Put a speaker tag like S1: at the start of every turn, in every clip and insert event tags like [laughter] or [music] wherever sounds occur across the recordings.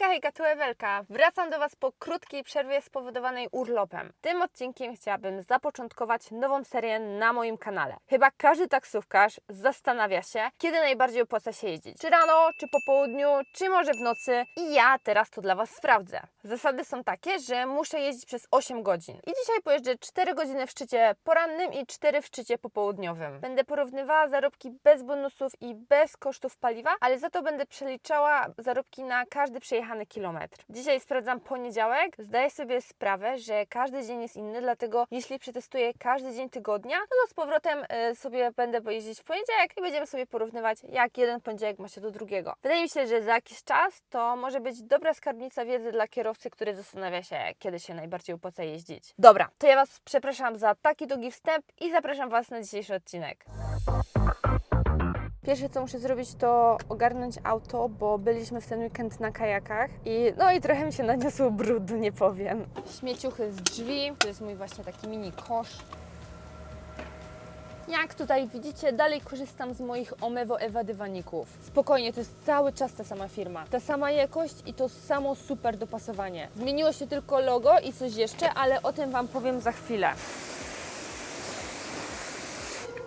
S1: Hejka, hejka, tu Ewelka. Wracam do Was po krótkiej przerwie spowodowanej urlopem. Tym odcinkiem chciałabym zapoczątkować nową serię na moim kanale. Chyba każdy taksówkarz zastanawia się, kiedy najbardziej opłaca się jeździć. Czy rano, czy po południu, czy może w nocy. I ja teraz to dla Was sprawdzę. Zasady są takie, że muszę jeździć przez 8 godzin. I dzisiaj pojeżdżę 4 godziny w szczycie porannym i 4 w szczycie popołudniowym. Będę porównywała zarobki bez bonusów i bez kosztów paliwa, ale za to będę przeliczała zarobki na każdy przejechany kilometr. Dzisiaj sprawdzam poniedziałek. Zdaję sobie sprawę, że każdy dzień jest inny, dlatego jeśli przetestuję każdy dzień tygodnia, no to z powrotem e, sobie będę pojeździć w poniedziałek i będziemy sobie porównywać, jak jeden poniedziałek ma się do drugiego. Wydaje mi się, że za jakiś czas to może być dobra skarbnica wiedzy dla kierowcy, który zastanawia się, kiedy się najbardziej opłaca jeździć. Dobra, to ja Was przepraszam za taki długi wstęp i zapraszam Was na dzisiejszy odcinek. Pierwsze co muszę zrobić to ogarnąć auto, bo byliśmy w ten weekend na kajakach i no i trochę mi się naniosło brudu, nie powiem. Śmieciuchy z drzwi, to jest mój właśnie taki mini kosz. Jak tutaj widzicie, dalej korzystam z moich Omewo Ewa dywaników. Spokojnie, to jest cały czas ta sama firma. Ta sama jakość i to samo super dopasowanie. Zmieniło się tylko logo i coś jeszcze, ale o tym Wam powiem za chwilę.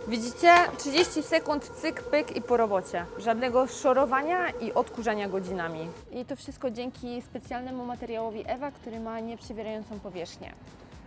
S1: Widzicie? 30 sekund, cyk, pyk i po robocie. Żadnego szorowania i odkurzania godzinami. I to wszystko dzięki specjalnemu materiałowi Ewa, który ma nieprzewierającą powierzchnię.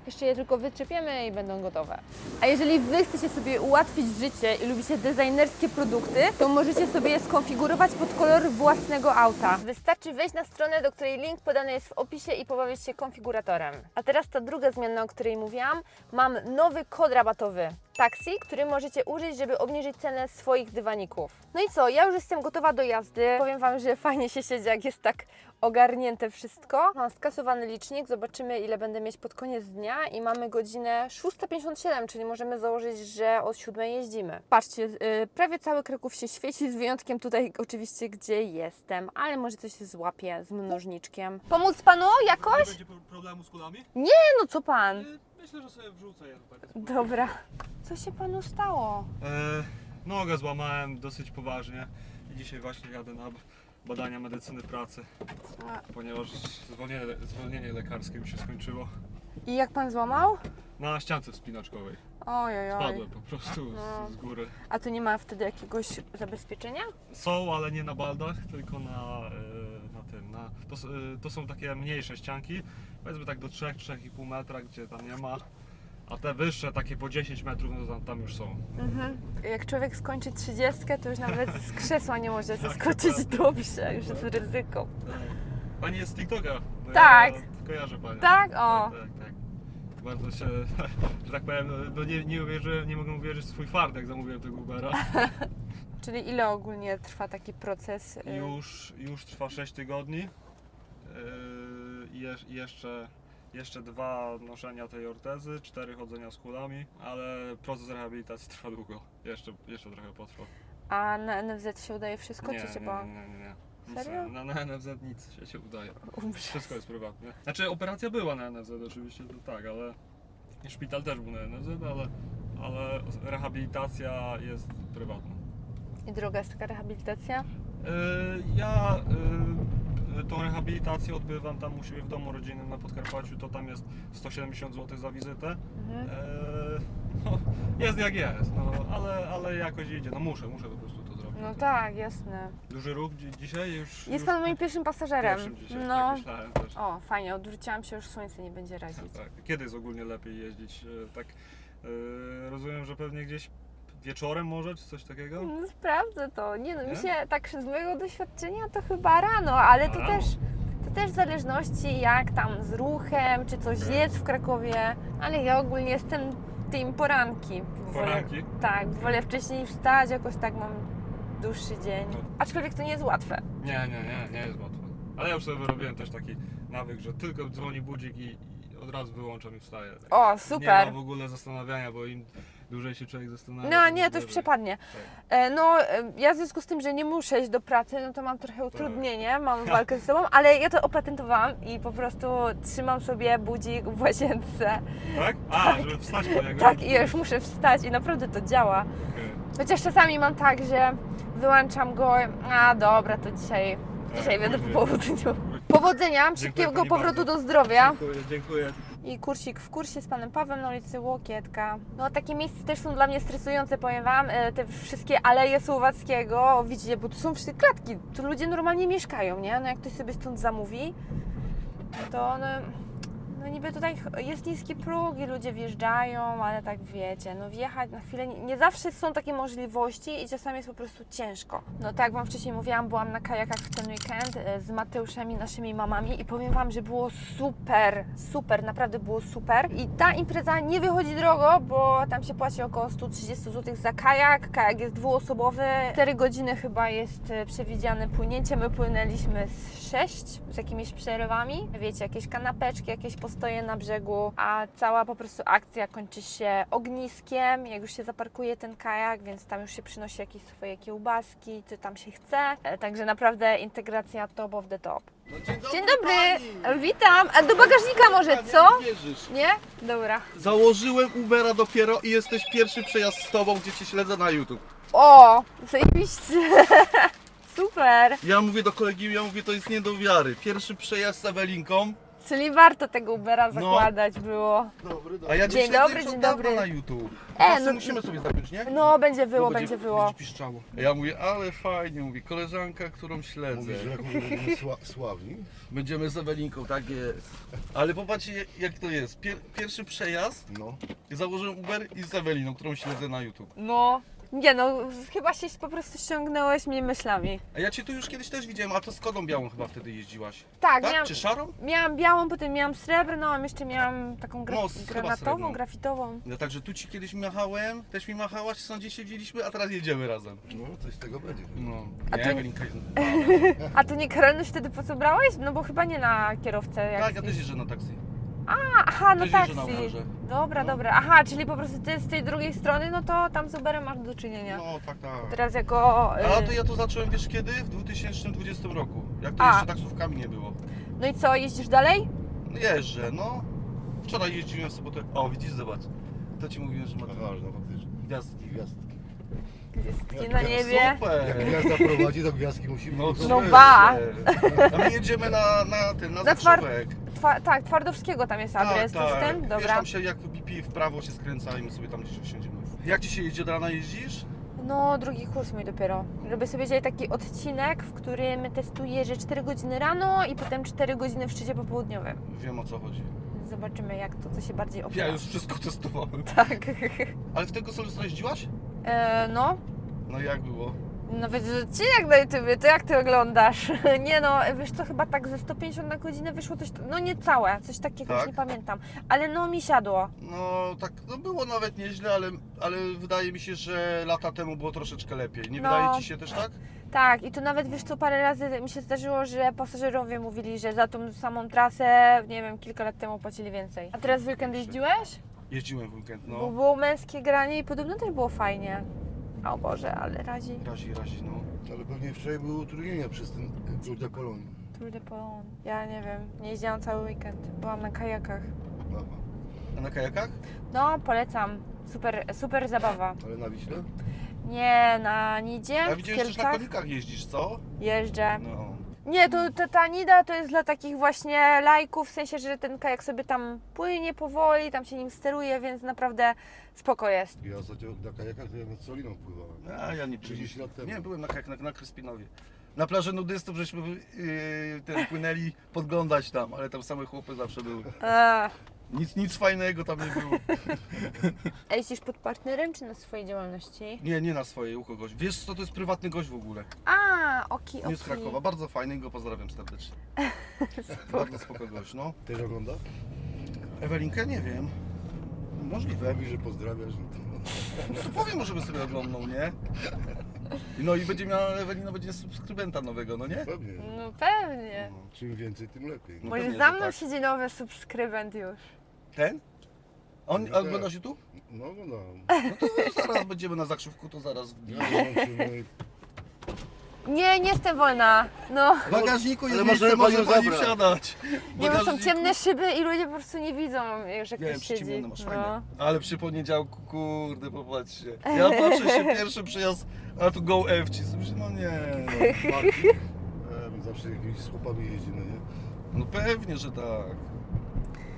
S1: Jeszcze je tylko wyczepiemy i będą gotowe. A jeżeli Wy chcecie sobie ułatwić życie i lubicie designerskie produkty, to możecie sobie je skonfigurować pod kolor własnego auta. Wystarczy wejść na stronę, do której link podany jest w opisie i pobawić się konfiguratorem. A teraz ta druga zmiana, o której mówiłam. Mam nowy kod rabatowy. Taxi, który możecie użyć, żeby obniżyć cenę swoich dywaników. No i co, ja już jestem gotowa do jazdy. Powiem Wam, że fajnie się siedzi, jak jest tak ogarnięte wszystko. Mam skasowany licznik, zobaczymy ile będę mieć pod koniec dnia i mamy godzinę 6.57, czyli możemy założyć, że od 7 jeździmy. Patrzcie, yy, prawie cały Kraków się świeci, z wyjątkiem tutaj oczywiście, gdzie jestem, ale może coś się złapie z mnożniczkiem. Pomóc Panu jakoś?
S2: Nie będzie pro- problemu z kulami?
S1: No co Pan?
S2: Y, Myślę, że sobie wrzucę je tak.
S1: Dobra. Co się Panu stało?
S2: E, nogę złamałem dosyć poważnie i dzisiaj właśnie jadę na badania medycyny pracy, ponieważ zwolnienie, zwolnienie lekarskie mi się skończyło
S1: I jak Pan złamał?
S2: na ściance wspinaczkowej.
S1: Oj, oj, oj.
S2: Spadłem po prostu
S1: No.
S2: z, z góry.
S1: A tu nie ma wtedy jakiegoś zabezpieczenia?
S2: Są, ale nie na baldach, tylko na, e, na tym. Na, to, e, to są takie mniejsze ścianki, powiedzmy tak do 3-3,5 metra, gdzie tam nie ma. A te wyższe, takie po 10 metrów, no tam, tam już są.
S1: Mhm. Jak człowiek skończy 30, to już nawet z krzesła nie może [laughs] zaskoczyć dobrze, już jest ryzyko.
S2: Pani jest z TikToka. No
S1: Tak.
S2: Ja kojarzę Panią.
S1: Tak? O.
S2: Tak, tak, tak. Bardzo się, [laughs] że tak powiem, no, no nie, nie, uwierzy, nie mogę uwierzyć w swój fart, jak zamówiłem tego Ubera. [laughs]
S1: Czyli ile ogólnie trwa taki proces? y,
S2: Już, już trwa 6 tygodni. I jeż- jeszcze, jeszcze dwa noszenia tej ortezy, cztery chodzenia z kulami, ale proces rehabilitacji trwa długo. Jeszcze, jeszcze trochę potrwa.
S1: A na NFZ się udaje wszystko,
S2: nie,
S1: czy się
S2: nie,
S1: po...
S2: nie, nie, nie. Nic
S1: Serio?
S2: Na, na NFZ nic się, się udaje.
S1: Umrze.
S2: Wszystko jest prywatne. Znaczy operacja była na NFZ oczywiście, to tak, ale szpital też był na NFZ, ale, ale rehabilitacja jest prywatna.
S1: I droga jest taka rehabilitacja?
S2: Yy, ja yy, tą rehabilitację odbywam tam u siebie w domu rodzinnym na Podkarpaciu, to tam jest 170 zł za wizytę.
S1: Mhm.
S2: Yy, no, jest jak jest, no, ale, ale jakoś idzie, no muszę, muszę po prostu to zrobić.
S1: No tak, jasne.
S2: Duży ruch dzi- dzisiaj już...
S1: Jest
S2: już
S1: pan moim pierwszym pasażerem.
S2: pierwszym dzisiaj,
S1: No.
S2: tak myślałem też.
S1: O, fajnie, odwróciłam się, już słońce nie będzie razić.
S2: Tak. Kiedy jest ogólnie lepiej jeździć? E, Tak, e, rozumiem, że pewnie gdzieś wieczorem może, czy coś takiego?
S1: No, sprawdzę to. Nie no, mi
S2: Nie?
S1: się tak z mojego doświadczenia to chyba rano, ale to
S2: Rano?
S1: też, to też w zależności jak tam z ruchem, czy coś
S2: Okej.
S1: jest w Krakowie, ale ja ogólnie jestem team poranki. Wolę-
S2: Poranki?
S1: Tak, wolę wcześniej wstać, jakoś tak mam dłuższy dzień.
S2: No.
S1: Aczkolwiek to nie jest łatwe.
S2: Nie, nie, nie, nie jest łatwo. Ale ja już sobie wyrobiłem też taki nawyk, że tylko dzwoni budzik i, i od razu wyłączam i wstaję.
S1: O,
S2: Nie
S1: super.
S2: ma w ogóle zastanawiania, bo im dłużej się człowiek zastanawia.
S1: No nie, to już przepadnie.
S2: Tak.
S1: E, No, e, ja w związku z tym, że nie muszę iść do pracy, no to mam trochę utrudnienie, mam [laughs] walkę ze sobą, ale ja to opatentowałam i po prostu trzymam sobie budzik w łazience.
S2: Tak? A, żeby wstać po niego?
S1: Tak, i ja już muszę wstać i naprawdę to działa.
S2: Okej.
S1: Chociaż czasami mam tak, że wyłączam go, a dobra, to dzisiaj,
S2: Tak,
S1: dzisiaj będę po
S2: później.
S1: południu. Powodzenia, szybkiego
S2: pani
S1: powrotu do zdrowia.
S2: Dziękuję, dziękuję.
S1: I kursik w kursie z panem Pawłem na ulicy Łokietka. No takie miejsca też są dla mnie stresujące, powiem wam. E, Te wszystkie aleje Słowackiego, widzicie, bo tu są wszystkie klatki. Tu ludzie normalnie mieszkają, nie? No jak ktoś sobie stąd zamówi, to no, no niby tutaj jest niski próg i ludzie wjeżdżają, ale tak wiecie, no wjechać na chwilę, nie, zawsze są takie możliwości i czasami jest po prostu ciężko. No tak jak Wam wcześniej mówiłam, byłam na kajakach w ten weekend e, z Mateuszami, naszymi mamami i powiem Wam, że było super, super, naprawdę było super. I ta impreza nie wychodzi drogo, bo tam się płaci około 130 zł za kajak, kajak jest dwuosobowy, 4 godziny chyba jest e, przewidziane płynięcie, my płynęliśmy z 6 z jakimiś przerwami, wiecie, jakieś kanapeczki, jakieś postoje na brzegu, a cała po prostu akcja kończy się ogniskiem, jak już się zaparkuje ten kajak, więc tam już się przynosi jakieś swoje kiełbaski, czy tam się chce, E, także naprawdę integracja top of the top.
S3: No, dzień dobry,
S1: Dzień dobry,
S3: pani!
S1: witam, a do bagażnika może, co?
S3: Nie wierzysz.
S1: Nie? Dobra.
S3: Założyłem Ubera dopiero i jesteś pierwszy przejazd z tobą, gdzie cię śledzę na YouTube.
S1: O, zajebiście. [laughs] Super.
S3: Ja mówię do kolegi, ja mówię, to jest nie do wiary. Pierwszy przejazd z Ewelinką,
S1: Czyli warto tego Ubera
S3: No.
S1: zakładać było.
S3: dobry, a ja cię
S1: Dzień
S3: śledzę
S1: dobry,
S3: już od
S1: dzień
S3: dawna
S1: dobry.
S3: na YouTube.
S1: E, no-
S3: musimy sobie zapiąć, nie?
S1: No, będzie wyło,
S3: Bo
S1: będzie wyło.
S3: Będzie piszczało. Ja mówię, ale fajnie, mówi, koleżanka, którą śledzę.
S4: Mówisz, że jak będziemy sła, sławni?
S3: Będziemy z Ewelinką, tak jest. Ale popatrzcie, jak to jest. Pier pierwszy przejazd,
S4: No.
S3: założyłem Uber i z Eweliną, którą śledzę na YouTube.
S1: No. Nie no, chyba się po prostu ściągnąłeś mnie myślami.
S3: A ja cię tu już kiedyś też widziałem, a to z Kodą Białą chyba wtedy jeździłaś.
S1: Tak,
S3: Tak?
S1: miałam,
S3: Czy szarą?
S1: miałam białą, potem miałam srebrną, a jeszcze miałam taką gra
S3: No, chyba
S1: granatową, grafitową.
S3: No także tu ci kiedyś machałem, też mi machałaś, w sądzie się widzieliśmy, a teraz jedziemy razem.
S4: No, coś z tego będzie.
S3: No,
S1: A
S3: nie,
S1: ty-
S3: Ewelinka jest... [laughs]
S1: A ty nie karalność wtedy po co brałeś? No bo chyba nie na kierowcę. Jak
S3: Tak, ja też jeżdżę na taksy.
S1: A, aha, no
S3: też jeżdżę na
S1: taksi.
S3: Uberze.
S1: Dobra,
S3: No.
S1: dobra. Aha, czyli po prostu ty z tej drugiej strony, no to tam z Uberem masz do czynienia.
S3: No, tak, tak.
S1: Teraz jako...
S3: A
S1: y,
S3: to ja to zacząłem, wiesz kiedy? W 2020 roku. Jak to
S1: A.
S3: jeszcze taksówkami nie było.
S1: No i co, jeździsz dalej?
S3: No jeżdżę, no. Wczoraj jeździłem w sobotę. O, widzisz, zobacz. To ci mówiłem, że ma
S4: Aha, no faktycznie.
S3: gwiazdki.
S4: Gwiazdki.
S1: Gwiazdki na niebie.
S4: Jak
S3: Super.
S4: gwiazda prowadzi, to gwiazdki musi
S3: No.
S1: No ba. [laughs]
S3: A my jedziemy na, na ten, na
S1: Na twar-. Twa, tak, Twardowskiego tam jest adres, to jest ten?
S3: Wiesz,
S1: Dobra.
S3: tam się jak BP w prawo się skręca i my sobie tam gdzieś wsiądziemy. Jak ci się jeździ od rana jeździsz?
S1: No, drugi kurs mój dopiero. Robię sobie dzisiaj taki odcinek, w którym testuję, że 4 godziny rano i potem 4 godziny w szczycie popołudniowym.
S3: Wiem o co chodzi.
S1: Zobaczymy, jak to, co się bardziej opłaca.
S3: Ja już wszystko [laughs] testowałem.
S1: Tak.
S3: Ale w tego Solustro jeździłaś?
S1: E, no,
S3: No jak było?
S1: Nawet odcinek na YouTubie, to jak ty oglądasz? [laughs] Nie no, wiesz co, chyba tak ze 150 na godzinę wyszło coś, no nie całe, coś takiego, już
S3: Tak?
S1: nie pamiętam. Ale no mi siadło.
S3: No tak, no było nawet nieźle, ale, ale wydaje mi się, że lata temu było troszeczkę lepiej. Nie
S1: No.
S3: wydaje ci się też tak?
S1: Tak, i tu nawet wiesz co, parę razy mi się zdarzyło, że pasażerowie mówili, że za tą samą trasę, nie wiem, kilka lat temu płacili więcej. A teraz w weekend jeździłeś?
S3: Jeździłem w weekend,
S1: Bo
S3: no.
S1: było męskie granie i podobno też było fajnie. O Boże, ale razi.
S3: Razi, razi, no.
S4: Ale pewnie wczoraj były utrudnienia przez ten Tour de Pologne.
S1: Tour de Pologne. Ja nie wiem, nie jeździłam cały weekend. Byłam na kajakach.
S4: Aha.
S3: A na kajakach?
S1: No, polecam. Super, super zabawa.
S4: Ale na Wiśle?
S1: Nie, na Nidzie,
S3: A
S1: w
S3: widziałem, że też na
S1: Kielcach
S3: konikach jeździsz, co?
S1: jeżdżę.
S3: No.
S1: Nie, to, to ta Nida to jest dla takich właśnie lajków, w sensie, że ten kajak sobie tam płynie powoli, tam się nim steruje, więc naprawdę spoko jest.
S4: Ja ostatnio na kajakach to ja nad Soliną pływałem.
S3: A ja nie
S4: 30 lat temu.
S3: Nie, byłem na kajak na, na Kryspinowie. Na plaży nudystów żeśmy yy, ten, płynęli podglądać tam, ale tam same chłopy zawsze były.
S1: Eee.
S3: Nic, nic fajnego tam nie było. [laughs]
S1: A jeździsz pod partnerem czy na swojej działalności?
S3: Nie, nie na swojej, u kogoś. Wiesz co, to jest prywatny gość w ogóle.
S1: A, oki,
S3: Nie z. Krakowa, bardzo fajny, go pozdrawiam serdecznie. [laughs] bardzo spoko gość, no.
S4: Też ogląda?
S3: Ewelinkę nie wiem. Możliwe.
S4: Mówi, że pozdrawiasz. no
S3: powiem, żeby sobie oglądał, nie? No i będzie miała, Ewelina będzie subskrybenta nowego, no nie?
S4: Pewnie.
S1: No pewnie.
S4: No, czym więcej, tym lepiej.
S3: No
S1: Może
S3: pewnie,
S1: za
S3: że
S1: mną
S3: tak.
S1: siedzi nowy subskrybent już.
S3: Ten? On
S4: Nie,
S3: a ogląda się tu?
S4: No, no, no.
S3: No to zaraz będziemy na zakrzywku, to zaraz
S4: Ja włączymy.
S1: Nie, nie jestem wolna. No,
S3: W bagażniku jest
S4: Ale
S3: miejsce,
S4: możemy
S3: może
S4: panią
S3: pani
S4: zabrać.
S3: wsiadać. W
S1: nie, bo są
S3: bagażniku.
S1: ciemne szyby i ludzie po prostu nie widzą, że
S3: Nie
S1: ktoś
S3: wiem, przyciemnione
S1: siedzi.
S3: masz
S1: No.
S3: Ale przy poniedziałku, kurde, popatrzcie. Ja patrzę się, [laughs] pierwszy przyjazd, a tu go F ci. Myślę, No nie.
S4: Bym zawsze zawsze jakimiś słupami jeździmy, nie?
S3: No pewnie, że tak.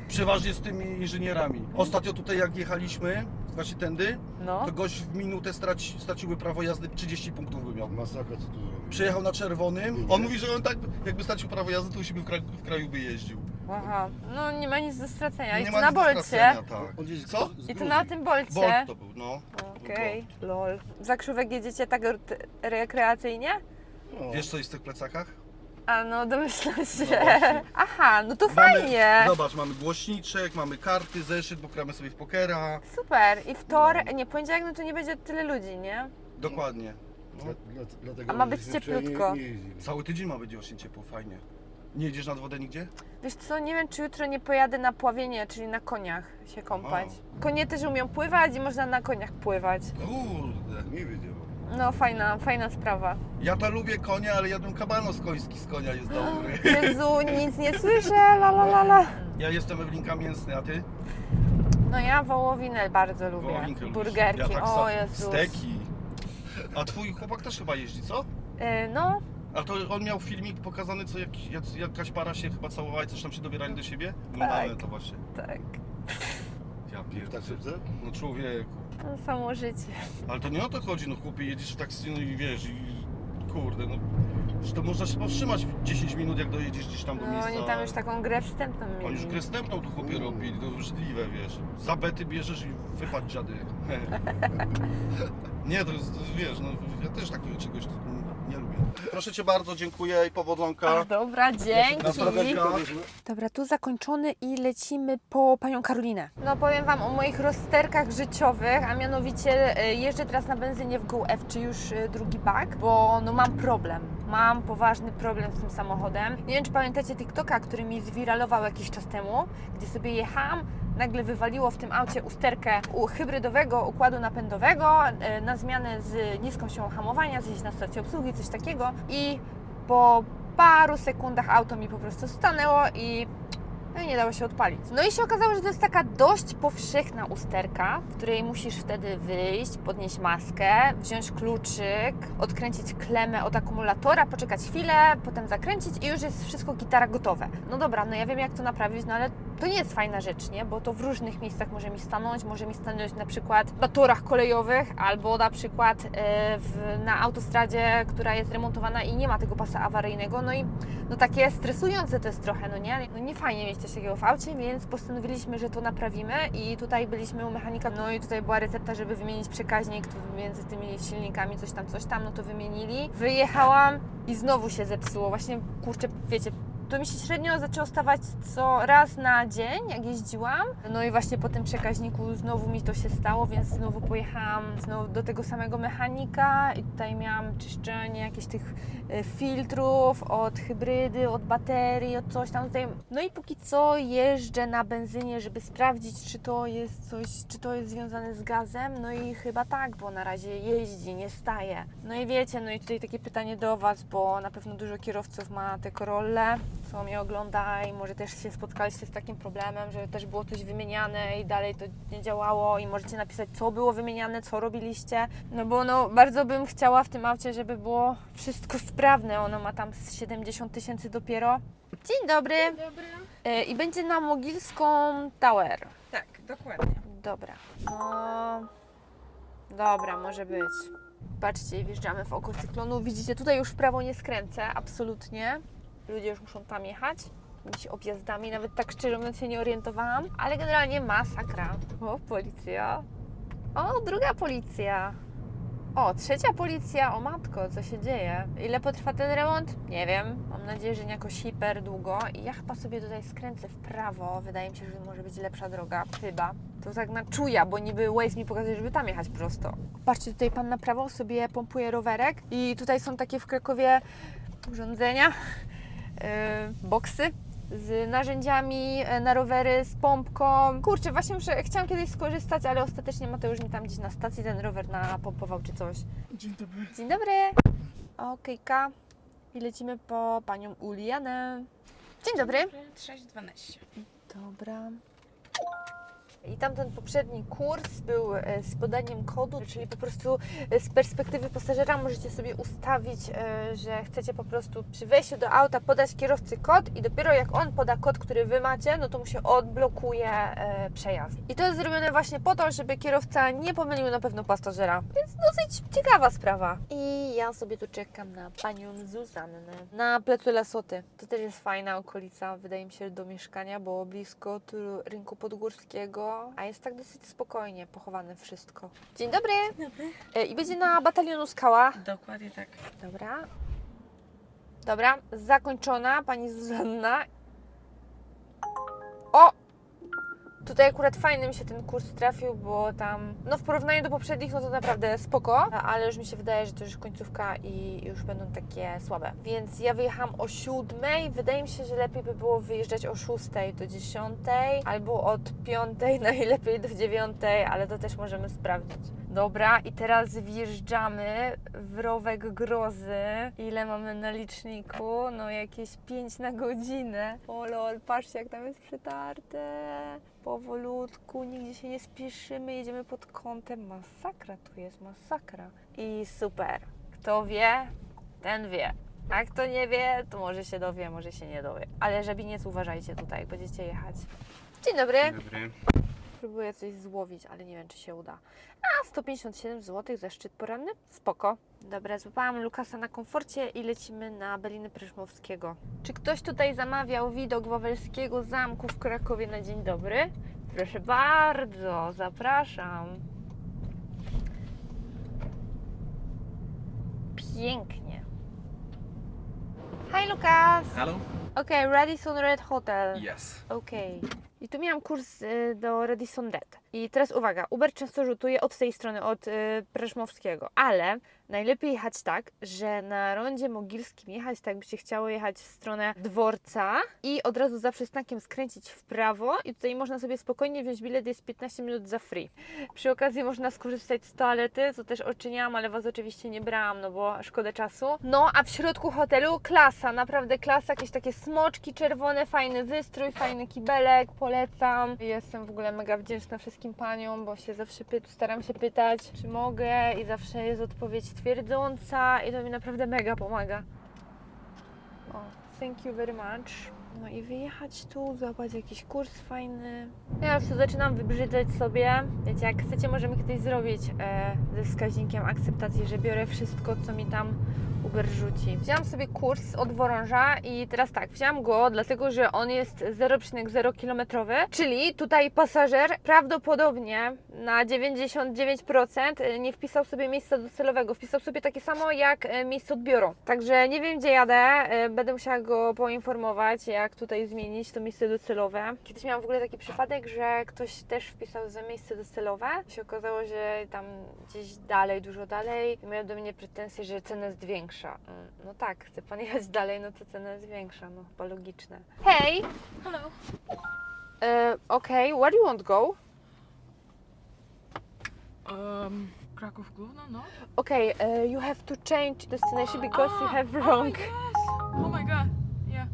S3: Przeważnie z tymi inżynierami. Ostatnio tutaj jak jechaliśmy, właśnie tędy,
S1: No.
S3: to gość w minutę straci, straciłby prawo jazdy, 30 punktów by miał.
S4: Masakra, co tu zrobił.
S3: Przyjechał na czerwonym, on mówi, że on tak jakby stracił prawo jazdy, to u siebie w, kraju, w kraju by jeździł.
S1: Aha. No nie ma nic do stracenia. I
S3: Nie
S1: to
S3: ma
S1: na
S3: nic do
S1: bolcie.
S3: stracenia, tak.
S4: On gdzieś z-
S3: Co?
S4: z
S1: I to na tym bolcie.
S3: Bolt to był, no.
S1: Okej, lol. Za krzówek jedziecie tak re- rekreacyjnie?
S4: No.
S3: Wiesz co jest w tych plecakach?
S1: A no, domyślam się.
S3: właśnie.
S1: Aha, no to
S3: Mamy-
S1: fajnie.
S3: Zobacz, mamy głośniczek, mamy karty, zeszyt, bo gramy sobie w pokera.
S1: Super. I
S3: No.
S1: wtorek, nie, poniedziałek, no to nie będzie tyle ludzi, nie?
S3: Dokładnie. No.
S4: Dla, dla, dlatego
S1: A ma być
S4: wczoraj
S1: cieplutko.
S4: Nie, nie.
S3: Cały tydzień ma być właśnie ciepło, fajnie. Nie jedziesz nad wodę nigdzie?
S1: Wiesz co, nie wiem, czy jutro nie pojadę na pławienie, czyli na koniach się kąpać. Konie też umieją pływać i można na koniach pływać.
S3: Kurde.
S4: Nie wiedziałem.
S1: No, fajna, fajna sprawa.
S3: Ja to lubię konia, ale jadłem kabanos koński z konia jest dobry. [gasps]
S1: Jezu, nic nie słyszę, la la la la.
S3: Ja jestem Ewlinka mięsny, a ty?
S1: No ja wołowinę bardzo lubię.
S3: Wołowinkę lubisz.
S1: Burgerki,
S3: Ja tak
S1: o
S3: samo.
S1: Jezus.
S3: Steki. A twój chłopak też chyba jeździ, co?
S1: Y, no,
S3: A to on miał filmik pokazany, co jak, jak, jakaś para się chyba całowała i coś tam się dobierali do siebie? Oglądałem to właśnie.
S1: tak.
S3: Ja pierdolę. No człowieku.
S1: No, samo życie.
S3: Ale to nie o to chodzi, no chłopie, jedziesz w taksy, no i wiesz, i kurde, no. Że to można się powstrzymać 10 minut, jak dojedziesz gdzieś tam do
S1: No
S3: miejsca.
S1: oni tam już taką grę wstępną
S3: Oni
S1: mieli.
S3: już grę wstępną tu chłopie robili, to obrzydliwe, wiesz. Za bety bierzesz i wypadł dziady. [laughs] [laughs] nie, to jest, to jest, wiesz, no ja też takiego czegoś nie lubię. Proszę Cię bardzo, dziękuję i powodzonka.
S1: Dobra, dzięki.
S3: zdroweczka.
S1: Dobra, tu zakończony i lecimy po panią Karolinę. No powiem Wam o moich rozterkach życiowych, a mianowicie e, jeżdżę teraz na benzynie w GoF, czy już e, drugi bak, bo no mam problem. Mam poważny problem z tym samochodem. Nie wiem, czy pamiętacie TikToka, który mi zwiralował jakiś czas temu, gdzie sobie jechałam, nagle wywaliło w tym aucie usterkę u hybrydowego układu napędowego e, na zmianę z niską siłą hamowania, zjeść na stację obsługi, coś takiego i po paru sekundach auto mi po prostu stanęło i no i nie dało się odpalić. No i się okazało, że to jest taka dość powszechna usterka, w której musisz wtedy wyjść, podnieść maskę, wziąć kluczyk, odkręcić klemę od akumulatora, poczekać chwilę, potem zakręcić i już jest wszystko gitara gotowe. No dobra, no ja wiem jak to naprawić, no ale to nie jest fajna rzecz, nie? Bo to w różnych miejscach może mi stanąć, może mi stanąć na przykład na torach kolejowych albo na przykład e, w, na autostradzie, która jest remontowana i nie ma tego pasa awaryjnego, no i no takie stresujące to jest trochę, no nie? No nie fajnie mieć coś takiego w aucie, więc postanowiliśmy, że to naprawimy i tutaj byliśmy u mechanika, no i tutaj była recepta, żeby wymienić przekaźnik między tymi silnikami, coś tam, coś tam, no to wymienili. Wyjechałam i znowu się zepsuło, właśnie, kurczę, wiecie, to mi się średnio zaczęło stawać co raz na dzień, jak jeździłam. No i właśnie po tym przekaźniku znowu mi to się stało, więc znowu pojechałam znowu do tego samego mechanika i tutaj miałam czyszczenie jakichś tych e, filtrów od hybrydy, od baterii, od coś tam tutaj. No i póki co jeżdżę na benzynie, żeby sprawdzić, czy to jest coś, czy to jest związane z gazem. No i chyba tak, bo na razie jeździ, nie staje. No i wiecie, no i tutaj takie pytanie do Was, bo na pewno dużo kierowców ma te Corolle, co mnie ogląda i może też się spotkaliście z takim problemem, że też było coś wymieniane i dalej to nie działało i możecie napisać, co było wymieniane, co robiliście. No bo no, bardzo bym chciała w tym aucie, żeby było wszystko sprawne. Ono ma tam z 70 tysięcy dopiero. Dzień dobry.
S5: Dobry.
S1: E, I będzie na Mogilską Tower.
S5: Tak, dokładnie.
S1: Dobra. Dobra, może być. Patrzcie, wjeżdżamy w oko cyklonu. Widzicie, tutaj już w prawo nie skręcę, absolutnie. Ludzie już muszą tam jechać. Jakimiś objazdami, nawet tak szczerze mówiąc się nie orientowałam. Ale generalnie masakra. O, policja. O, druga policja. O, trzecia policja. O matko, co się dzieje? Ile potrwa ten remont? Nie wiem. Mam nadzieję, że nie jakoś hiper długo. I ja chyba sobie tutaj skręcę w prawo. Wydaje mi się, że może być lepsza droga. Chyba. To tak na czuja, bo niby Waze mi pokazuje, żeby tam jechać prosto. Patrzcie, tutaj pan na prawo sobie pompuje rowerek. I tutaj są takie w Krakowie urządzenia, boksy z narzędziami e, na rowery, z pompką. Kurczę, właśnie muszę, chciałam kiedyś skorzystać, ale ostatecznie Mateusz mi tam gdzieś na stacji ten rower napompował czy coś.
S5: Dzień dobry.
S1: Dzień dobry. Okejka. I lecimy po panią Ulianę. Dzień dobry.
S5: 6.12.
S1: Dobra. I tamten poprzedni kurs był e, z podaniem kodu, czyli po prostu e, z perspektywy pasażera możecie sobie ustawić, e, że chcecie po prostu przy wejściu do auta podać kierowcy kod i dopiero jak on poda kod, który wy macie, no to mu się odblokuje przejazd. I to jest zrobione właśnie po to, żeby kierowca nie pomylił na pewno pasażera. Więc dosyć ciekawa sprawa. I ja sobie tu czekam na panią Zuzannę na plecu Lesoty. To też jest fajna okolica, wydaje mi się, do mieszkania, bo blisko tu rynku podgórskiego, a jest tak dosyć spokojnie pochowane wszystko. Dzień dobry!
S5: Dobry.
S1: E, I będzie na batalionu Skała.
S5: Dokładnie tak.
S1: Dobra. Dobra, zakończona pani Zuzanna. O! Tutaj akurat fajny mi się ten kurs trafił, bo tam, no w porównaniu do poprzednich, no to naprawdę spoko, ale już mi się wydaje, że to już końcówka i już będą takie słabe. Więc ja wyjechałam o siódmej, wydaje mi się, że lepiej by było wyjeżdżać o szóstej do dziesiątej, albo od piątej [laughs] najlepiej do dziewiątej, ale to też możemy sprawdzić. Dobra, i teraz wjeżdżamy w rowek grozy. Ile mamy na liczniku? No jakieś 5 na godzinę. O lol, patrzcie jak tam jest przetarte. Powolutku, nigdzie się nie spieszymy, jedziemy pod kątem. Masakra tu jest, masakra. I super. Kto wie, ten wie. A kto nie wie, to może się dowie, może się nie dowie. Ale żabiniec uważajcie tutaj, jak będziecie jechać. Dzień dobry.
S3: Dobry.
S1: Próbuję coś złowić, ale nie wiem, czy się uda. A, 157 zł za szczyt poranny? Spoko. Dobra, złapałam Lukasa na komforcie i lecimy na Beliny Pryszmowskiego. Czy ktoś tutaj zamawiał widok Wawelskiego Zamku w Krakowie na dzień dobry? Proszę bardzo, zapraszam. Pięknie. Hi Lukas!
S6: Hello?
S1: Okay, Radisson Red Hotel.
S6: Yes.
S1: Okej. I tu miałam kurs y, do Radisson Red. I teraz uwaga, Uber często rzutuje od tej strony, od y, Preszmowskiego, ale najlepiej jechać tak, że na rondzie mogilskim jechać tak, byście chciało jechać w stronę dworca i od razu za przystankiem skręcić w prawo i tutaj można sobie spokojnie wziąć bilet, jest 15 minut za free. Przy okazji można skorzystać z toalety, co też odczyniałam, ale Was oczywiście nie brałam, no bo szkoda czasu. No, a w środku hotelu klasa, naprawdę klasa, jakieś takie smoczki czerwone, fajny wystrój, fajny kibelek, polecam. Jestem w ogóle mega wdzięczna wszystkim paniom, bo się zawsze staram się pytać, czy mogę i zawsze jest odpowiedź twierdząca i to mi naprawdę mega pomaga. O, thank you very much. No i wyjechać tu, złapać jakiś kurs fajny. Ja już tu zaczynam wybrzydzać sobie. Wiecie, jak chcecie, możemy kiedyś zrobić e, ze wskaźnikiem akceptacji, że biorę wszystko, co mi tam Uber rzuci. Wzięłam sobie kurs od Worąża i teraz tak, wzięłam go dlatego, że on jest 0,0 kilometrowy, czyli tutaj pasażer prawdopodobnie na 99% nie wpisał sobie miejsca docelowego, wpisał sobie takie samo jak e, miejsce odbioru. Także nie wiem gdzie jadę, e, będę musiała go poinformować, jak tutaj zmienić to miejsce docelowe. Kiedyś miałam w ogóle taki przypadek, że ktoś też wpisał za miejsce docelowe i się okazało, że tam gdzieś dalej, dużo dalej i miał do mnie pretensje, że cena jest większa. Mm, No tak, chce pan jechać [laughs] dalej, no to cena jest większa, no chyba logiczne. Hej!
S5: Hello.
S1: Uh, okay, where do you want to go?
S5: Um, Kraków Główna, no?
S1: Okay, uh, you have to change destination because you have wrong.
S5: Oh, yes. Oh my god. Yeah.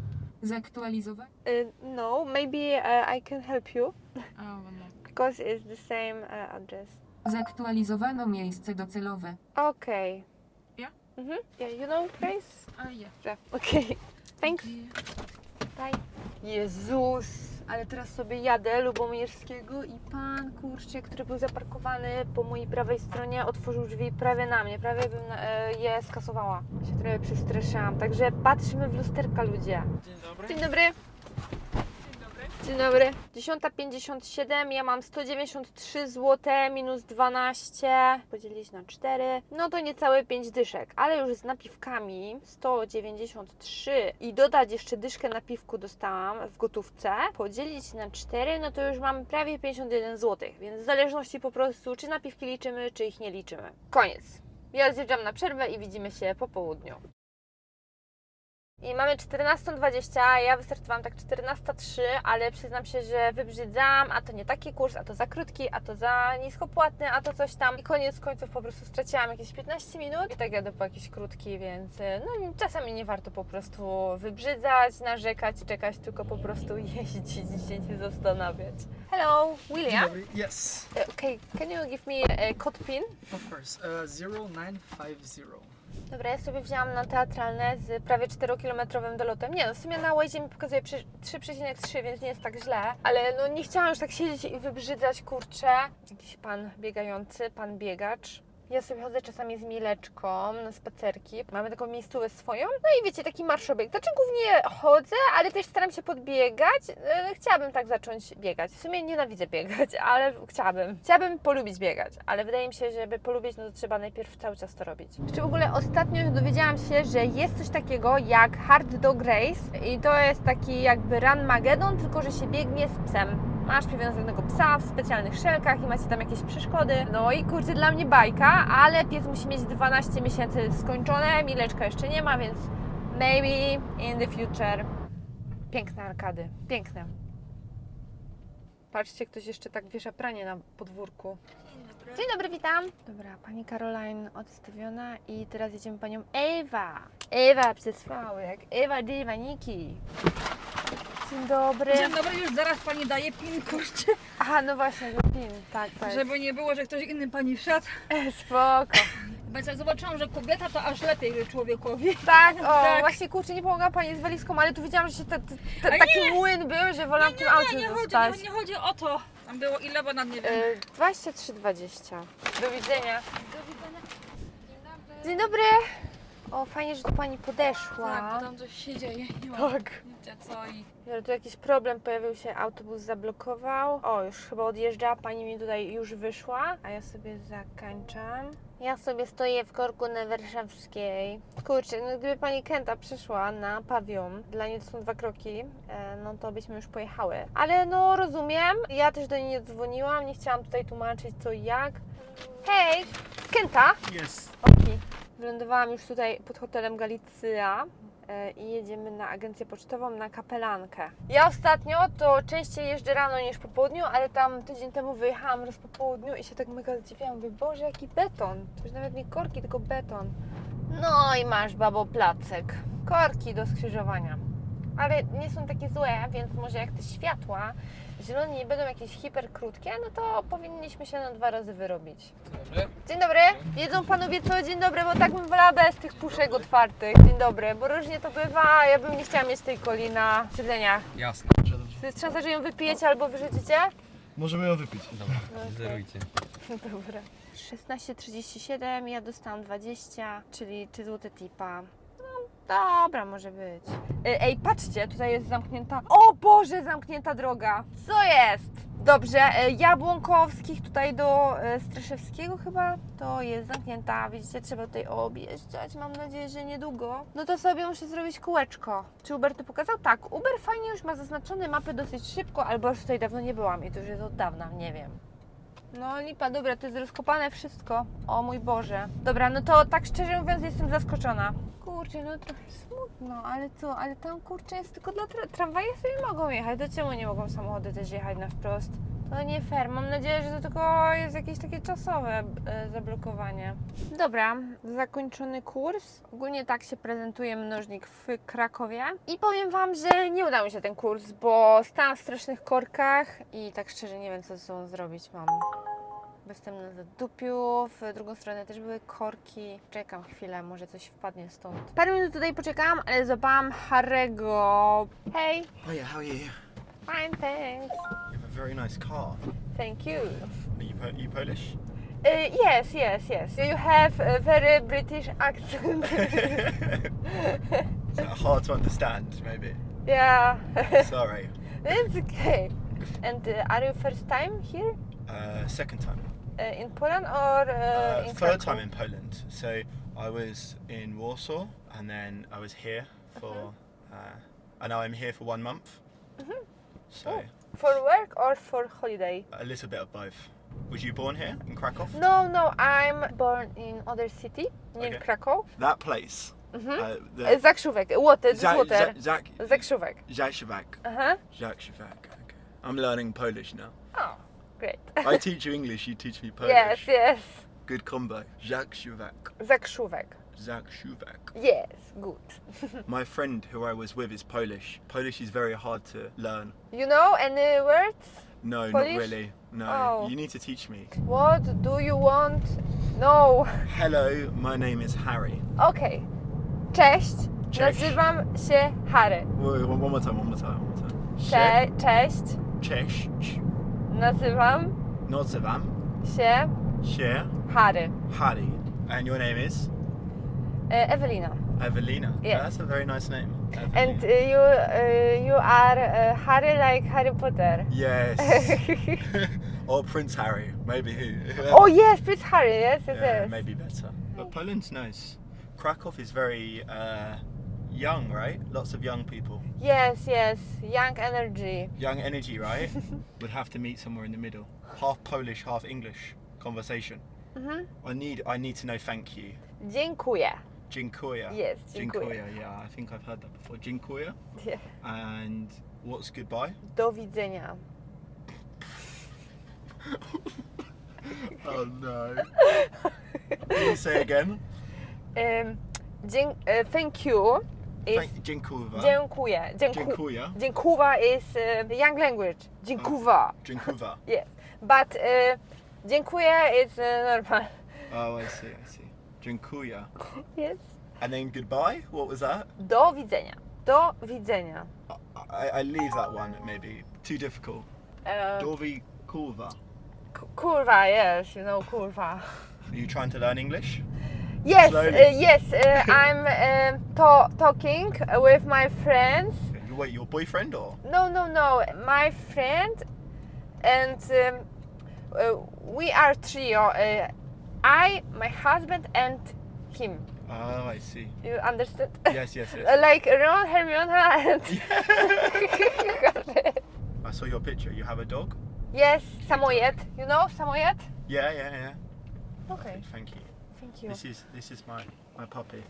S7: Zaktualizować?
S1: Uh, no, maybe uh, I can help you
S5: Oh, no.
S1: because it's the same uh, address.
S7: Zaktualizowano miejsce docelowe.
S1: Okay.
S5: Yeah?
S1: Mhm. Yeah, you know place?
S5: Uh, yeah.
S1: Yeah. Okay. Thanks. Bye. Jezus, ale teraz sobie jadę Lubomirskiego i pan kurczę, który był zaparkowany po mojej prawej stronie, otworzył drzwi prawie na mnie, prawie bym e, je skasowała. Się trochę przestraszyłam, także patrzymy w lusterka ludzie.
S5: Dzień dobry.
S1: Dzień dobry.
S5: Dzień dobry.
S1: Dzień dobry. 10.57, ja mam 193 zł minus 12, podzielić na 4, no to niecałe 5 dyszek, ale już z napiwkami 193 i dodać jeszcze dyszkę napiwku dostałam w gotówce, podzielić na 4, no to już mamy prawie 51 zł, więc w zależności po prostu czy napiwki liczymy, czy ich nie liczymy. Koniec. Ja zjeżdżam na przerwę i widzimy się po południu. I mamy 14.20, ja wystartowałam tak 14.03, ale przyznam się, że wybrzydzam, a to nie taki kurs, a to za krótki, a to za niskopłatny, a to coś tam. I koniec końców po prostu straciłam jakieś 15 minut i tak jadę po jakiś krótki, więc e, no czasami nie warto po prostu wybrzydzać, narzekać, czekać, tylko po prostu [laughs] jeździć i się nie zastanawiać. Hello, William.
S6: Yes,
S1: Uh, Okay, can you give me a code pin?
S6: of course. Uh, 0950.
S1: Dobra, ja sobie wzięłam na teatralne z prawie 4-kilometrowym dolotem. Nie, no w sumie na Waze mi pokazuje przy- 3,3, więc nie jest tak źle. Ale no nie chciałam już tak siedzieć i wybrzydzać, kurczę. Jakiś pan biegający, pan biegacz. Ja sobie chodzę czasami z Mileczką na spacerki. Mamy taką miejscówkę swoją. No i wiecie, taki marszobieg. Znaczy głównie chodzę, ale też staram się podbiegać. E, Chciałabym tak zacząć biegać. W sumie nienawidzę biegać, [laughs] ale chciałabym. Chciałabym polubić biegać, ale wydaje mi się, że żeby polubić, no to trzeba najpierw cały czas to robić. Jeszcze w ogóle ostatnio dowiedziałam się, że jest coś takiego jak Hard Dog Race i to jest taki jakby Run Magedon, tylko że się biegnie z psem. Masz przywiązanego psa w specjalnych szelkach i macie tam jakieś przeszkody. No i kurczę, dla mnie bajka, ale pies musi mieć 12 miesięcy skończone, Mileczka jeszcze nie ma, więc maybe in the future. Piękne arkady, piękne. Patrzcie, ktoś jeszcze tak wiesza pranie na podwórku. Dzień dobry, witam. Dobra, pani Caroline odstawiona i teraz jedziemy panią Ewa. Ewa przez Fałek. Ewa Dywaniki. Dzień dobry.
S8: Dzień dobry, już zaraz pani daje pin, kurczę,
S1: Aha, no właśnie, że pin, tak, tak.
S8: żeby nie było, że ktoś inny pani wszedł.
S1: E, Spoko.
S8: Bo jak zobaczyłam, że kobieta, to aż lepiej człowiekowi.
S1: Tak, o,
S8: Tak.
S1: właśnie kurczę, nie pomogła pani z walizką, ale tu widziałam, że się te, te, te,
S8: A
S1: taki młyn był, że wolałam w tym aucie
S8: Nie, nie chodzi,
S1: zostać.
S8: nie, nie chodzi o to. Tam było ile, bo nad nie wiem.
S1: E, 23,20. Do widzenia. Dzień dobry. O, fajnie, że tu pani podeszła.
S8: Tak, bo tam coś się dzieje. Nie ma
S1: Tak.
S8: wiecie co i...
S1: Ale tu jakiś problem pojawił się, autobus zablokował. O, już chyba odjeżdża, pani mi tutaj już wyszła, a ja sobie zakańczam. Ja sobie stoję w korku na Warszawskiej. Kurczę, no gdyby pani Kenta przyszła na pawion, dla niej to są dwa kroki, e, no to byśmy już pojechały. Ale no rozumiem, ja też do niej nie dzwoniłam, nie chciałam tutaj tłumaczyć co i jak. Hej, Kenta!
S6: Yes.
S1: Oki. Wylądowałam już tutaj pod hotelem Galicja e, i jedziemy na agencję pocztową na kapelankę. Ja ostatnio to częściej jeżdżę rano niż po południu, ale tam tydzień temu wyjechałam raz po południu i się tak mega zdziwiłam. Mówię, Boże, jaki beton. To już nawet nie korki, tylko beton. No i masz, babo, placek. Korki do skrzyżowania. Ale nie są takie złe, więc może jak te światła zielone nie będą jakieś hiper krótkie, no to powinniśmy się na dwa razy wyrobić. Dzień dobry. Jedzą panowie co? Dzień dobry, bo tak bym wolała bez tych puszek otwartych. Dzień dobry, bo różnie to bywa. Ja bym nie chciała mieć tej coli na siedzeniach.
S9: Jasne.
S1: To jest szansa, że ją wypijecie albo wyrzucicie?
S4: Możemy ją wypić.
S9: Dobra,
S1: Okej.
S9: zerujcie.
S1: Dobra. 16,37, ja dostałam 20, czyli 3 złote tipa. Dobra, może być. E, Ej, patrzcie, tutaj jest zamknięta. O Boże, zamknięta droga. Co jest? Dobrze, e, Jabłonkowskich tutaj do e, Straszewskiego chyba to jest zamknięta. Widzicie, trzeba tutaj objeżdżać. Mam nadzieję, że niedługo. No to sobie muszę zrobić kółeczko. Czy Uber to pokazał? Tak, Uber fajnie już ma zaznaczone mapy dosyć szybko, albo już tutaj dawno nie byłam i to już jest od dawna, nie wiem. No lipa, dobra, to jest rozkopane wszystko. O mój Boże. Dobra, no to tak szczerze mówiąc jestem zaskoczona. Kurczę, no trochę smutno, ale co, ale tam kurczę jest tylko dla tra- tramwaje sobie mogą jechać, to czemu nie mogą samochody też jechać na wprost? To nie fair, mam nadzieję, że to tylko jest jakieś takie czasowe e, zablokowanie. Dobra, zakończony kurs. Ogólnie tak się prezentuje mnożnik w Krakowie. I powiem Wam, że nie udał mi się ten kurs, bo stałam w strasznych korkach i tak szczerze nie wiem, co ze sobą zrobić mam. Jestem na zadupiu, w drugą stronę też były korki. Czekam chwilę, może coś wpadnie stąd. Parę minut tutaj poczekałam, ale złapałam Harego. Hej,
S10: Hiya, how are you?
S1: fine, thanks.
S10: You have a very nice car.
S1: Thank you.
S10: Are you, po- you Polish?
S1: Uh, yes, yes, yes. You have a very British accent. [laughs]
S10: Is it hard to understand, maybe?
S1: yeah, [laughs]
S10: Sorry.
S1: it's okay. And uh, are you first time here
S10: Uh, second time.
S1: Uh, in Poland or uh,
S10: Uh,
S1: in
S10: third
S1: Krakow?
S10: time in Poland. So I was in Warsaw and then I was here for. Uh, and now I'm here for one month. So
S1: Oh. For work or for holiday?
S10: a little bit of both. Was you born here in Krakow?
S1: No, no, I'm born in other city, near
S10: Okay.
S1: Krakow.
S10: That place
S1: Mhm.
S10: Uh, the,
S1: Zakrzówek, water,
S10: Za-
S1: water.
S10: Za- Zak,
S1: Zakrzówek.
S10: Zakshevak.
S1: Aha.
S10: Zakshevak. Okay. I'm learning Polish now.
S1: Oh, great.
S10: I [laughs] teach you English, you teach me Polish.
S1: Yes, yes.
S10: Good combo. Zakshevak.
S1: Zakrzówek.
S10: Zakshevak.
S1: Yes, good. [laughs]
S10: My friend who I was with is Polish. Polish is very hard to learn.
S1: You know any words?
S10: No,
S1: Polish?
S10: not really. No,
S1: Oh.
S10: you need to teach me.
S1: What do you want? No. [laughs]
S10: Hello, my name is Harry.
S1: Okej. Cześć.
S10: Cześć.
S1: Nazywam się Harry.
S10: Wait, wait, one more time, one more time, one more time.
S1: Cze- cześć.
S10: Cześć.
S1: Nazywam
S10: Nazywam
S1: się
S10: się
S1: Harry.
S10: Harry. And your name is?
S1: E, Ewelina.
S10: Evelina.
S1: Yes.
S10: That's a very nice name.
S1: And uh, you uh, you are uh, Harry like Harry Potter.
S10: Yes. [laughs] [laughs] or Prince Harry, maybe who?
S1: oh yes, Prince Harry. Yes, yes,
S10: yeah,
S1: yes.
S10: maybe better. But Poland's nice. Krakow is very uh, young, right? Lots of young people.
S1: Yes, yes. Young energy.
S10: Young energy, [laughs] right? Would have to meet somewhere in the middle. Half Polish, half English conversation.
S1: Mhm.
S10: I need I need to know thank you.
S1: Dziękuję.
S10: Dziękuję.
S1: Yes, dziękuję.
S10: Dziękuję, yeah, I think I've heard that before. Dziękuję.
S1: Yeah.
S10: And what's goodbye?
S1: Do widzenia. [laughs]
S10: Oh no. Can [laughs] you say again?
S1: Um, dzień, uh, thank you is
S10: Thank, dziękuję.
S1: dziękuję. Dzięku,
S10: Dziękuję.
S1: dziękuwa is uh, young language. Dziękuwa.
S10: Dziękuję. [laughs]
S1: Yes. But uh, dziękuję is uh, normal. [laughs]
S10: Oh, I see, I see. Dziękuję.
S1: Yes.
S10: And then goodbye? What was that?
S1: Do widzenia. Do widzenia.
S10: I, I leave that one maybe. Too difficult.
S1: Uh,
S10: Dorvi kurva.
S1: k- kurwa, yes, you know kurwa.
S10: Are you trying to learn English?
S1: Yes, uh, yes, uh, [laughs] I'm uh, to- talking with my friends.
S10: You- Wait, your boyfriend or?
S1: No, no, no, my friend, and um, uh, we are trio. Uh, I, my husband, and him.
S10: Oh, I see.
S1: You understand?
S10: Yes, yes, [laughs] yes.
S1: like Ron, Hermione, and [laughs]
S10: I saw your picture. You have a dog?
S1: yes, Samoyed. You know Samoyed?
S10: Yeah, yeah, yeah.
S1: Okay,
S10: Thank you.
S1: Thank you.
S10: This is this is my my puppy.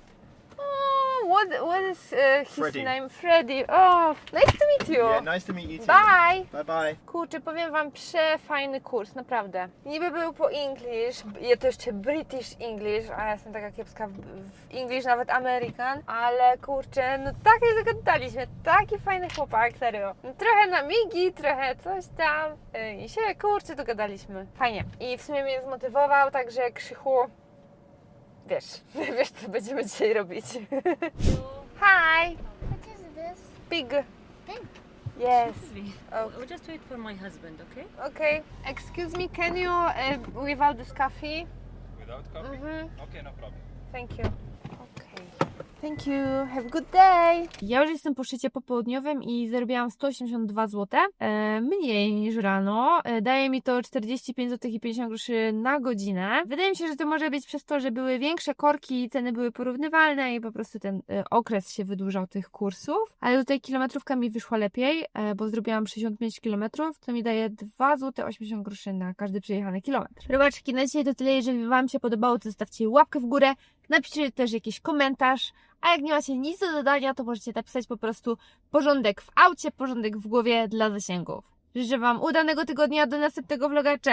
S1: Oh, what what is uh, his
S10: Freddy.
S1: name? Freddy. Oh, nice to meet you.
S10: Yeah, nice to meet you too.
S1: Bye.
S10: Bye bye.
S1: Kurczę, powiem wam, przefajny kurs, naprawdę. Niby był po English, ja to jeszcze British English, a ja jestem taka kiepska w, w English, nawet American, ale kurczę, no tak jak zagadaliśmy, taki fajny chłopak, serio. No, trochę na migi, trochę coś tam yy, i się, kurczę, dogadaliśmy. Fajnie. I w sumie mnie zmotywował, także Krzychu, wiesz, [laughs] wiesz co będziemy dzisiaj robić. [laughs] Hi!
S9: What is this?
S1: Pig.
S9: Pig?
S1: Yes.
S8: Oh. We'll just wait for my husband, okay?
S1: Okay. Excuse me, can you uh, without this coffee?
S2: Without coffee?
S1: Mhm.
S2: Okay, no problem.
S1: Thank you. Thank you. Have a good day. Ja już jestem po szczycie popołudniowym i zarobiłam 182 zł. E, mniej niż rano. E, daje mi to 45 zł i 50 groszy na godzinę. Wydaje mi się, że to może być przez to, że były większe korki, ceny były porównywalne i po prostu ten e, okres się wydłużał tych kursów. Ale tutaj kilometrówka mi wyszła lepiej, e, bo zrobiłam 65 km, to mi daje 2 zł 80 groszy na każdy przejechany kilometr. Robaczki, na dzisiaj to tyle. Jeżeli Wam się podobało, to zostawcie łapkę w górę. Napiszcie też jakiś komentarz, a jak nie macie nic do dodania, to możecie napisać po prostu porządek w aucie, porządek w głowie dla zasięgów. Życzę Wam udanego tygodnia, do następnego vloga, cześć!